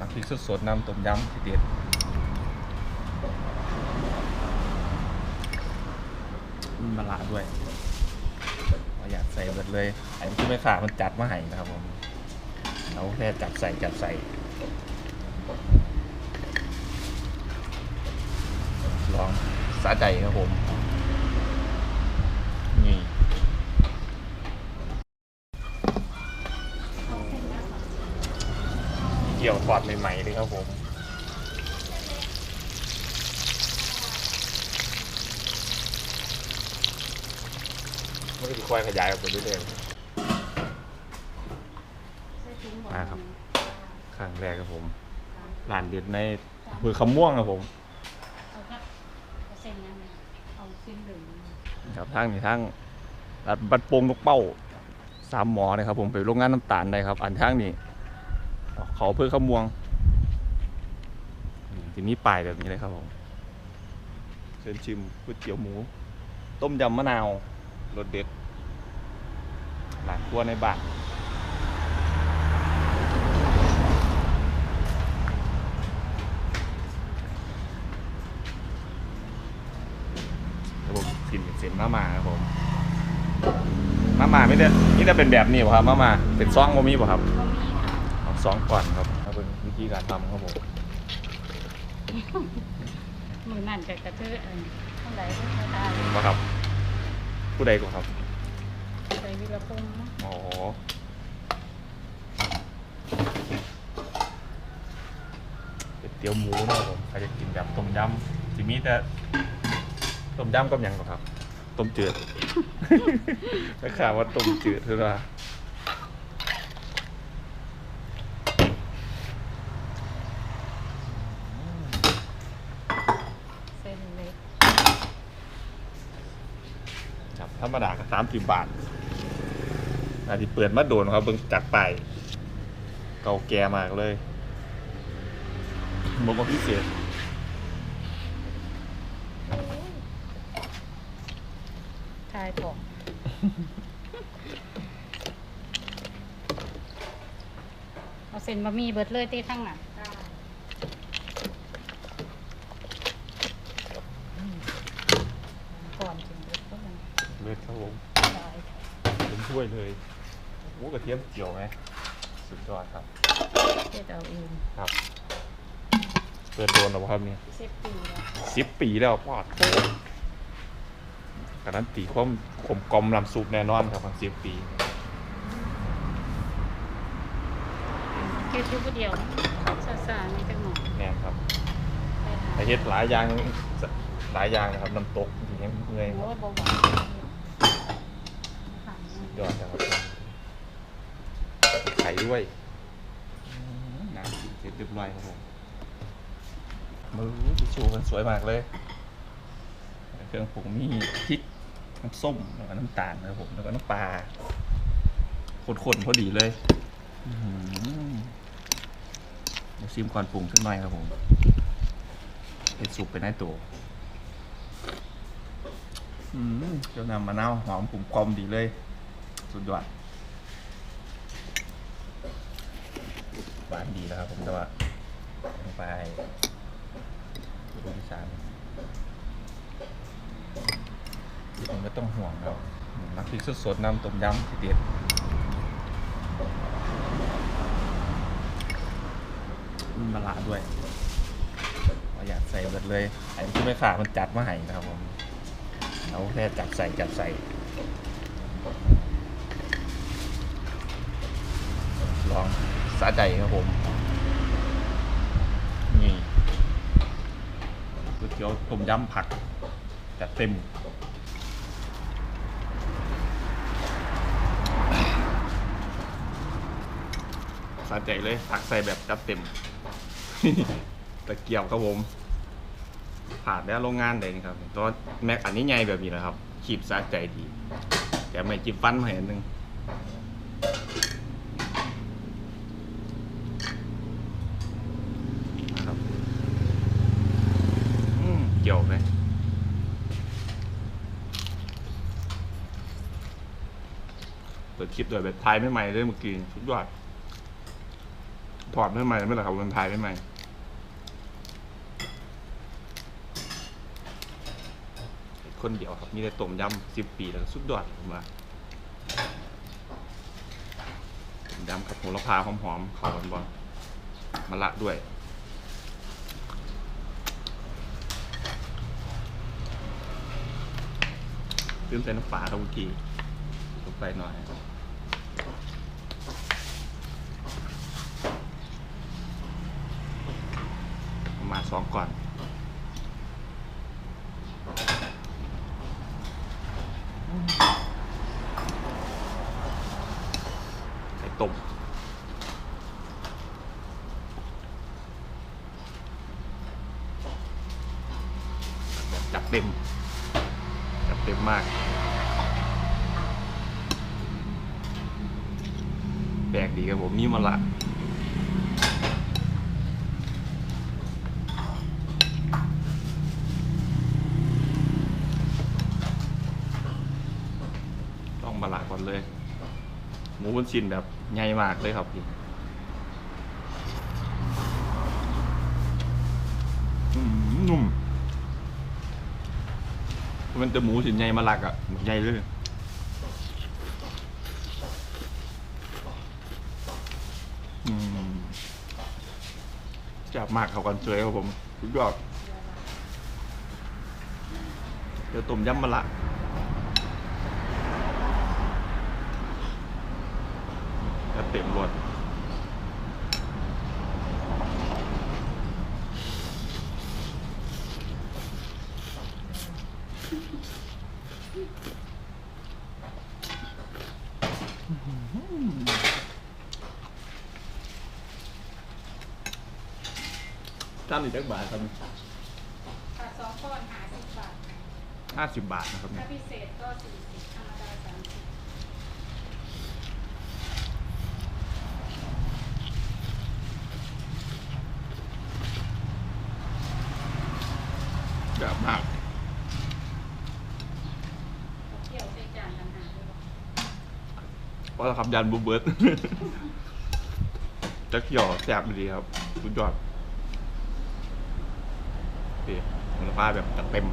น้ำพริกสดๆน้ำต้มยำทีเด็ดมีมะระด้วยเราอยากใส่หมดเลยไอ้ที่ไม่ขามันจัดมาให้นะครับผมเราแค่จับใส่จับใส่ลองสาใจครับผม นี่ เกี่ยวทอดใหม่ๆเลยครับผมไม่ได้ค่อยขยายออกไปเรื่อยๆมาครับครั้งแรกครับผมร้านเด็ดในอำเภอคำม่วงครับผมเอาครับเอาเส้นนั้นนะเอาเส้นเหลืองครับทางนี้ทางรัดบัดโปงนกเป้าสามหมอนะครับผมไปโรงงานน้ำตาลได้ครับ อันทางนี้ เขาเพื่อขมวงนี่จะมีป้ายแบบนี้เลยครับผมเชิญชิมก๋วยเตี๋ยวหมู ต้มยำมะนาวรสเด็ดหลานครัวในบานครับผมกินเป็นเส้นมาม่าครับผมมาม่าไม่ได้นี่จะเป็นแบบนี้ป่ะครับมาม่าเป็นซองโมมี่ป่ะครับ ก็มีค่ะเอาซองก่อนครับเอาเป็นวิธีการทำครับผมมือนั่นจะกระเทือเอินเท่าไหร่ก็ไม่ได้ว่าครับ ผู้ใดก่อนครับใส่วิรพงษ์นะอ๋อเป็ดเตี๋ยวหมูนะครับผมใครจะกินแบบต้มยำสิมีแต่ต้มยำกับหยังก่อนครับ ต้มจืดไม่ข่าวว่าต้มจืดคือว่าเส้นเล็ก ครับ ธรรมดาก็สามสิบบาทอันที่เปิดมาโดนครับเบิ่งจากไปายเก่าแก่มากเลยบอกว่าพิเศษทายของเอาเส้นบะหมี่เบิดเลยตีทั้งอะก่อนกินเบิดก็ยัง เลือดครับ ผมได้เป็นถ้วยเลยโอ้กระเทียมเจียวไหมสุดยอดครับเฮ็ดเอาเองครับ เปิดโดนแล้วครับเนี่ยเซฟปีแล้วสิบปีแล้วปอดการันตีความขมกลอมลำซุปแน่นอนครับทั้งสิบปีเฮ็ดอยู่ผู้เดียวซ่าๆนี่จังหน่อยแน่นครับไปหาแต่เฮ็ดหลายอย่างหลายอย่างนะครับน้ำตกอย่างเงี้ยเมื่อยคโอ้รับยบ่หวานหา ยยอดนะครับไข่ด้วยน้ำกินเสร็จเรียบร้อยครับผมมือทิชชูมันสวยมากเลย เครื่องปรุงมีพริกน้ำส้มแล้วก็น้ำตาลนะครับผมแล้วก็น้ำปลาข้นๆพอดีเลยอื้อหือเดี๋ยวซิมก่อนปรุงสักหน่อยครับผมเป็นสุกเป็นไอ้ตัวอืมเจ้านำมะนาวหอมกลุ่มกลอมดีเลย สุดยอดหวานดีแล้วครับ ผมแต่ว่าลงไปดูที่สามผมไม่ต้องห่วงครับน้ำพริกสดๆน้ำต้มยำทีเด็ดมีมะระด้วยเราอยากใส่หมดเลยไอ้ที่ไม่ขาดมันจัดมาให้นะครับผมเราแค่จับใส่จับใส่ ลองสาใจครับผมนี่ก๋วยเตี๋ยวต้มยำผักจัดเต็มสาใจเลยผักใส่แบบจัดเต็มตะเกียบครับผมผ่านแล้วโรงงานเลยนี่ครับตัวแม็กอันนี้ใหญ่แบบนี้นะครับขีบสาใจดีแต่ไม่จิ้มฟันมาให้อันหนึ่ง นะครับอืมเกี่ยวไหมเปิดคลิปโดยแบบไทยไม่ใหม่เลยเมื่อกี้สุดยอดถอดไม่ใหม่ไม่หรอครับมันถ่ายไม่ใหม่คนเดียวครับ มีแต่ต้มยำสิบปีแล้วสุดยอดผมว่าต้มยำกับโหระพาหอมๆเข้ากันบ่มะละด้วย ลืมใส่น้ำปลาครับเมื่อกี้ลงไปหน่อยประมาณสองก่อนไข่ต้มจัดเต็ม มากแปลกดีครับผมนี่มันละต้องมาละก่อนเลย หมูบนชิ้นแบบใหญ่มากเลยครับพี่นุ่ม มันจะหมูชิ้นใหญ่มาลักอะใหญ่เลยอืมจับมากเขากันเจยครับผมสุดยอดเดี๋ยวต้มยำมะละจะเต็มรสจา นนี้จักบาทครับค่ะสองก้อนหาสิบบาทห้าสิบบาทนะครับถ้าพิเศษก็สี่สิบธรรมดาสามสิบแบบมากเที่ยวใส่จานต่างหากด้วยบอกเพราะเราขับยันบูเบิร์ต จักหย่อแซ่บดีครับสุดยอดดีมู ลาแบบจัดเต็ม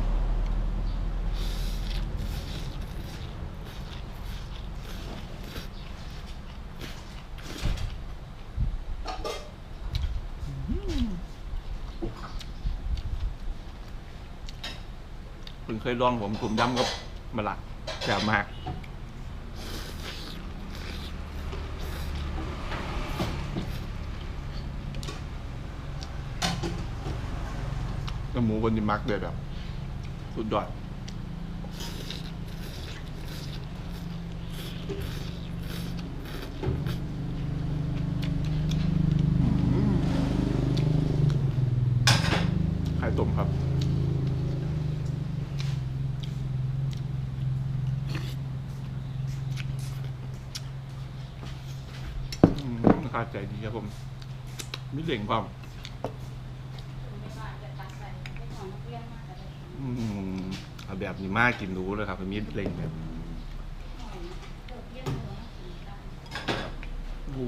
คุณเคยลองผมผมยำกับมะละแซ่บมาก แล้วหมูคนที่มักเลยแบบ สุดยอดไข่ต้มครับราคาใจดีครับผมมีเหล่งความว่าจะตัดใส่ไม่ของนักเรียนมากแต่ละ อืมเอา แบบนี้มากกินรู้เลยครับมีเหล่งแบบหน่อยเลิกเยี่ยมหัวสีดำโอ้โห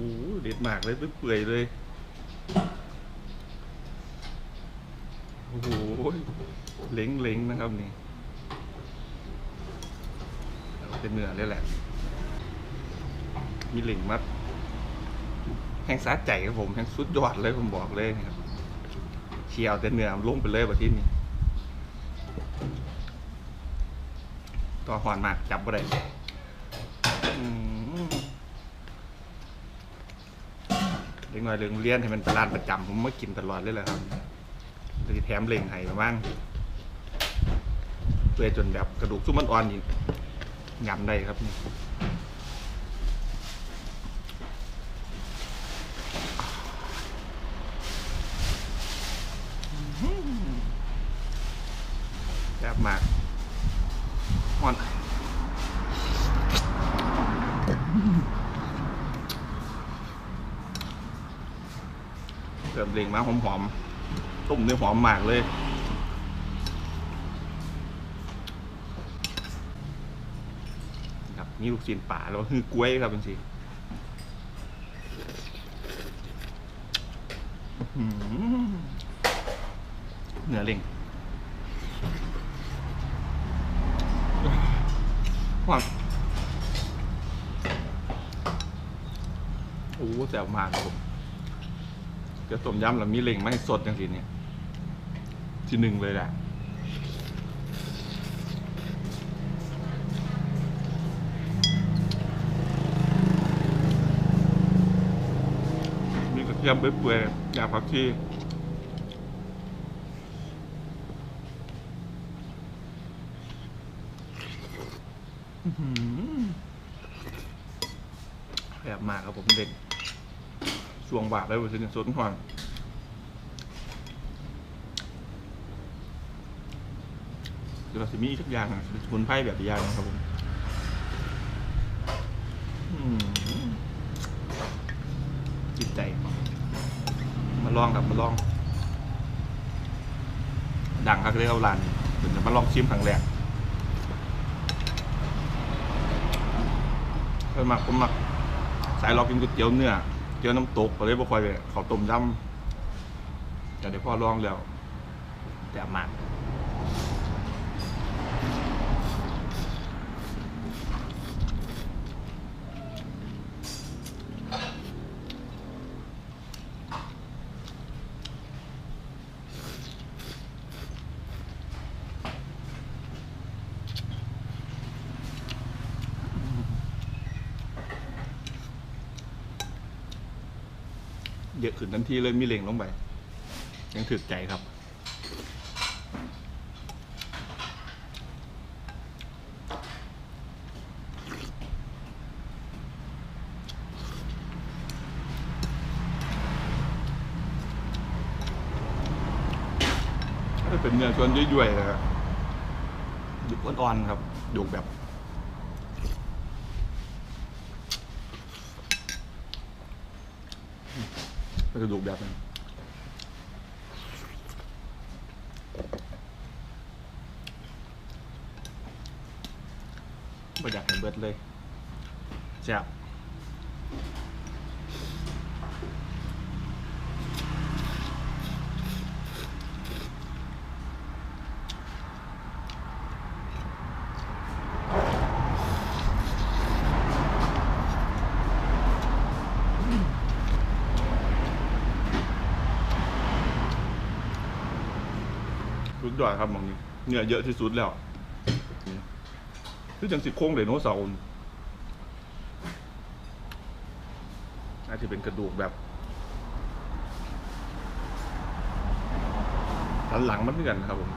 เด็ดมากเลยเปื่อยเลยโอ้โหเล้งเล้งนะครับนี่เป็นเนื้อเลยแหละ มีเหล่งมัดแห้งสาใจครับผมแห้งสุดยอดเลยผมบอกเลยนะครับเชียวแต่เนื้อลงไปเลยแบบที่นี่ ตัวหอนมากจับบ่ได้เล็กน้อยเรื่องเลี้ยนให้มันเป็นร้านประจำผมมากินตลอดเลยแหละครับเลยแถมเล่งไห้ประมาณเปื่อยจนแบบกระดูกซุ้มมันอ่อนนี่ยำได้ครับนี่ แซ่บมากอ่อน เติมเร่งมาหอมๆต้มด้วยหอมมากเลยครับนี่ลูกชิ้นป่าแล้วคือกล้วยครับจริงๆหือเนื้อเล่งหวานโอ้แซ่บมากครับผม เดี๋ยวต้มยำแล้วมีเล่งไม่สดจังสิเนี่ยที่หนึ่งเลยแหละมีกระเทียมเปื่อยๆอยากผักชีแบบมากครับผมเด็ก ช่วงบาทเลยวันนี้สดหวานเดี๋ยวเราจะมีอีกสักอย่างอะสมุนไพรแบบอย่างนะครับผมจิตใจ มาลองครับมาลอง ดังครับเรียกว่าร้านเดี๋ยวจะมาลองชิมครั้งแรกเพิ่มมากผมมักสายรอกินก๋วยเตี๋ยวเนื้อ เจอน้ำตกก็เลยบ่ค่อยไปเขาวต้มยำแต่เดี๋ยวพ่อลองแล้ว แต่มาก ขึ้นทันทีเลยมีเหล่งลงไป ยังถึกใจครับถ้าเป็นเนื้อชวนย่อยๆนะครับดุกอ่อนๆครับดุกแบบกระดูกแบบ นั้นไม่อยากเห็ ยแซ่บสุดยอดครับมองนี้เนื้อเยอะที่สุดแล้วคือจังสิโค้งไดโนเสาร์น่าจะเป็นกระดูกแบบสันหลังมันเหมือนกันครับผม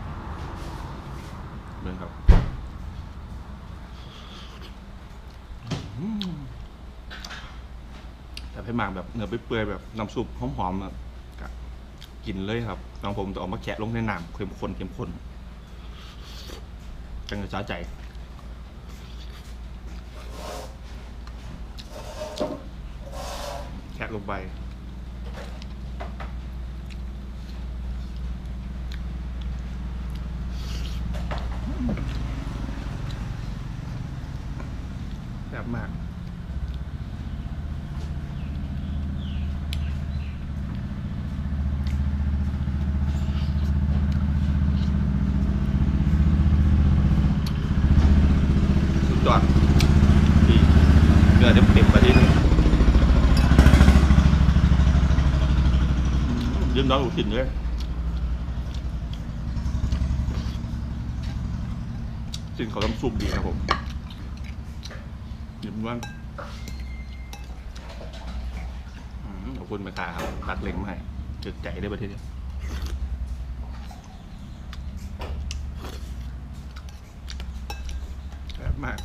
เบิ่งครับแต่ให้มากแบบเนื้อเปื่อยแบบน้ำซุปหอมๆอะกะกินเลยครับ น้องผมจะออกมาแกะลงในน้ำเข้มข้นเข้มข้นจังจะจ้าใจแคะลงไป แบบมาก สุด ยอดดีเนื้อเต็มเต็มไปทีนึงยืนน้องหนูถิ่นเลยสิ่งเขาทำซุปดีครับผมยิ้มว่างขอบคุณแม่ค้าครับตัดเล็งมาให้จุดใจได้ประเทศนี้แซ่บ มาก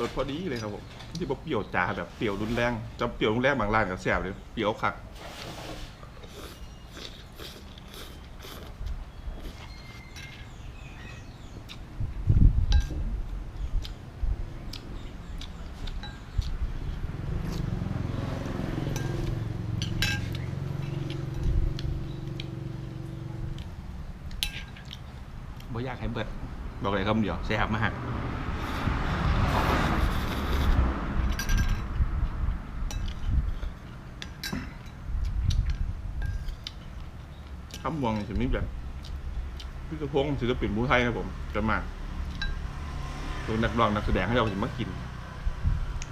รสพอดีเลยครับผมที่บอกเปรี้ยวจ๋าแบบเปรี้ยวรุนแรงจะเปรี้ยวรุนแรงบางร้านกับแซ่บเลยเปรี้ยวคัก อยากให้เบิด บอกเลยคำเดียวแซ่บมากคำมวงจะมีแบบพี่กระพงศิลปินผู้ไทยครับผมจะมาตัวนักร้องนักแสดงให้เราจะมากิน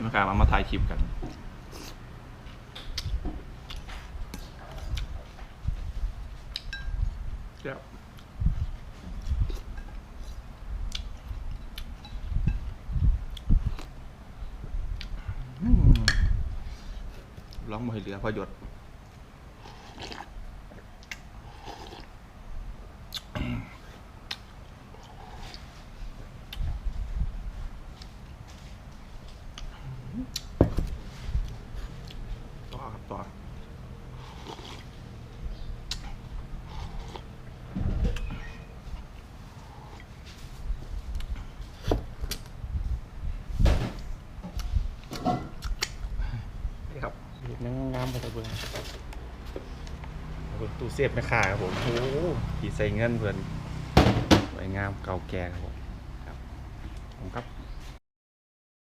มาการมามาถ่ายคลิปกันแซ่บอืม ร้องมาให้เหลือพอหยดต่อครับต่อ นี่ครับ นั่งไปตะเบิงตู้เสียบไม่ขาดครับผมโอ้โหผีใส่เงินเพื่อนสวยงามเก่าแก่ครับผม